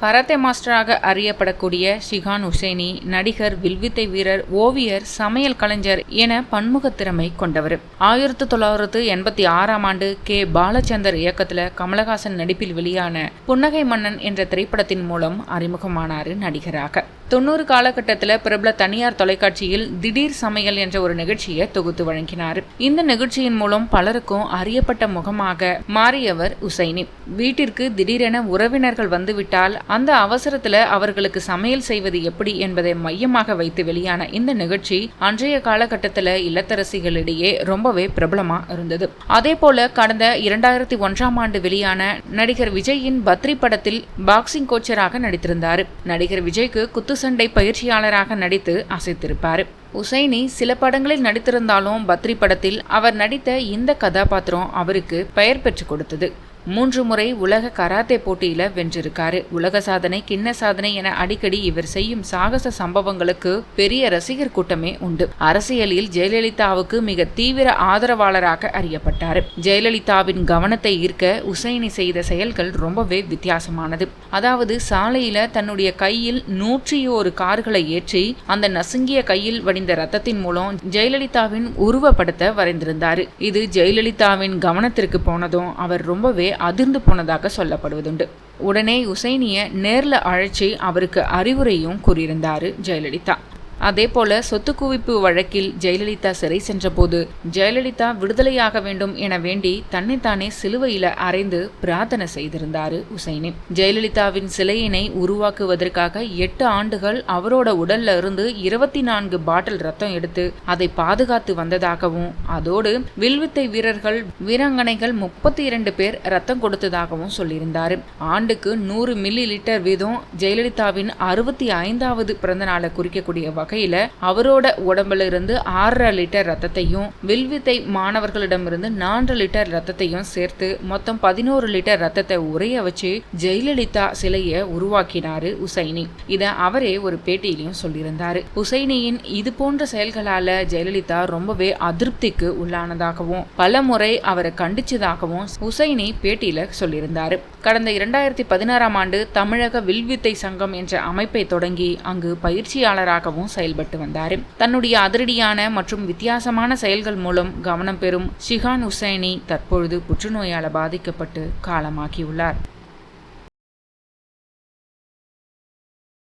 Karate மாஸ்டராக அறியப்படக்கூடிய Shihan Hussaini நடிகர் வில்வித்தை வீரர் ஓவியர் சமையல் கலைஞர் என பன்முக திறமை கொண்டவர். ஆயிரத்தி தொள்ளாயிரத்து எண்பத்தி ஆறாம் ஆண்டு கே. பாலச்சந்தர் இயக்கத்தில் கமலஹாசன் நடிப்பில் வெளியான புன்னகை மன்னன் என்ற திரைப்படத்தின் மூலம் அறிமுகமானார் நடிகராக. தொண்ணூறு காலகட்டத்தில் பிரபல தனியார் தொலைக்காட்சியில் திடீர் சமையல் என்ற ஒரு நிகழ்ச்சியை தொகுத்து வழங்கினார். இந்த நிகழ்ச்சியின் மூலம் பலருக்கும் அறியப்பட்ட முகமாக மாறியவர் உசைனி வீட்டிற்கு திடீரென உறவினர்கள் வந்துவிட்டால் அந்த அவசரத்துல அவர்களுக்கு சமையல் செய்வது எப்படி என்பதை மையமாக வைத்து வெளியான இந்த நிகழ்ச்சி அன்றைய காலகட்டத்தில் இல்லத்தரசிகளிடையே ரொம்பவே பிரபலமா இருந்தது. அதே போல கடந்த இரண்டாயிரத்தி ஒன்றாம் ஆண்டு வெளியான நடிகர் விஜயின் பத்ரி படத்தில் பாக்ஸிங் கோச்சராக நடித்திருந்தார். நடிகர் விஜய்க்கு குத்துச்சண்டை பயிற்சியாளராக நடித்து அசைத்திருப்பார். உசைனி சில படங்களில் நடித்திருந்தாலும் பத்ரி படத்தில் அவர் நடித்த இந்த கதாபாத்திரம் அவருக்கு பெயர் பெற்று கொடுத்தது. மூன்று முறை உலக கராத்தே போட்டியில வென்றிருக்காரு. உலக சாதனை கிண்ண சாதனை என அடிக்கடி இவர் செய்யும் சாகச சம்பவங்களுக்கு பெரிய ரசிகர் கூட்டமே உண்டு. அரசியலில் ஜெயலலிதாவுக்கு மிக தீவிர ஆதரவாளராக அறியப்பட்டார். ஜெயலலிதாவின் கவனத்தை ஈர்க்க உசைனி செய்த செயல்கள் ரொம்பவே வித்தியாசமானது. அதாவது சாலையில தன்னுடைய கையில் நூற்றி ஒரு கார்களை ஏற்றி அந்த நசுங்கிய கையில் வடிந்த ரத்தத்தின் மூலம் ஜெயலலிதாவின் உருவப்படத்தை வரைந்திருந்தார். இது ஜெயலலிதாவின் கவனத்திற்கு போனதும் அவர் ரொம்பவே அதிர்ந்து போனதாக சொல்லப்படுவதுண்டு. உடனே உசைனிய நேர்ல அழைச்சி அவருக்கு அறிவுரையும் கூறியிருந்தார் ஜெயலலிதா. அதே போல சொத்து குவிப்பு வழக்கில் ஜெயலலிதா சிறை சென்றபோது ஜெயலலிதா விடுதலையாக வேண்டும் என வேண்டி தன்னைத்தானே சிலுவையில அறைந்து பிரார்த்தனை செய்திருந்தாரு உசைனி. ஜெயலலிதாவின் சிலையினை உருவாக்குவதற்காக எட்டு ஆண்டுகள் அவரோட உடல்ல இருந்து இருபத்தி நான்கு பாட்டில் ரத்தம் எடுத்து அதை பாதுகாத்து வந்ததாகவும் அதோடு வில்வித்தை வீரர்கள் வீராங்கனைகள் முப்பத்தி இரண்டு பேர் ரத்தம் கொடுத்ததாகவும் சொல்லியிருந்தார். ஆண்டுக்கு நூறு மில்லி லிட்டர் வீதம் ஜெயலலிதாவின் அறுபத்தி ஐந்தாவது பிறந்த நாளை குறிக்கக்கூடிய வகையில் அவரோட உடம்புல இருந்து ஆறரை லிட்டர் ரத்தத்தையும் வில்வித்தை மாணவர்களிடமிருந்து நான்கு லிட்டர் ரத்தத்தையும் சேர்த்து மொத்தம் பதினோரு லிட்டர் ரத்தத்தை உரைய வச்சு ஜெயலலிதா சிலையை உருவாக்கினாரு உசைனி. இதை அவரே ஒரு பேட்டியிலையும் சொல்லியிருந்தாரு. உசைனியின் இது போன்ற செயல்களால ஜெயலலிதா ரொம்பவே அதிருப்திக்கு உள்ளானதாகவும் பல முறை அவரை கண்டிச்சதாகவும் உசைனி பேட்டியில சொல்லியிருந்தாரு. கடந்த இரண்டாயிரத்தி பதினாறாம் ஆண்டு தமிழக வில்வித்தை சங்கம் என்ற அமைப்பை தொடங்கி அங்கு பயிற்சியாளராகவும் செயல்பட்டு வந்தார். தன்னுடைய அதிரடியான மற்றும் வித்தியாசமான செயல்கள் மூலம் கவனம் பெறும் ஷிகான் உசைனி தற்பொழுது புற்றுநோயால் பாதிக்கப்பட்டு காலமாகியுள்ளார்.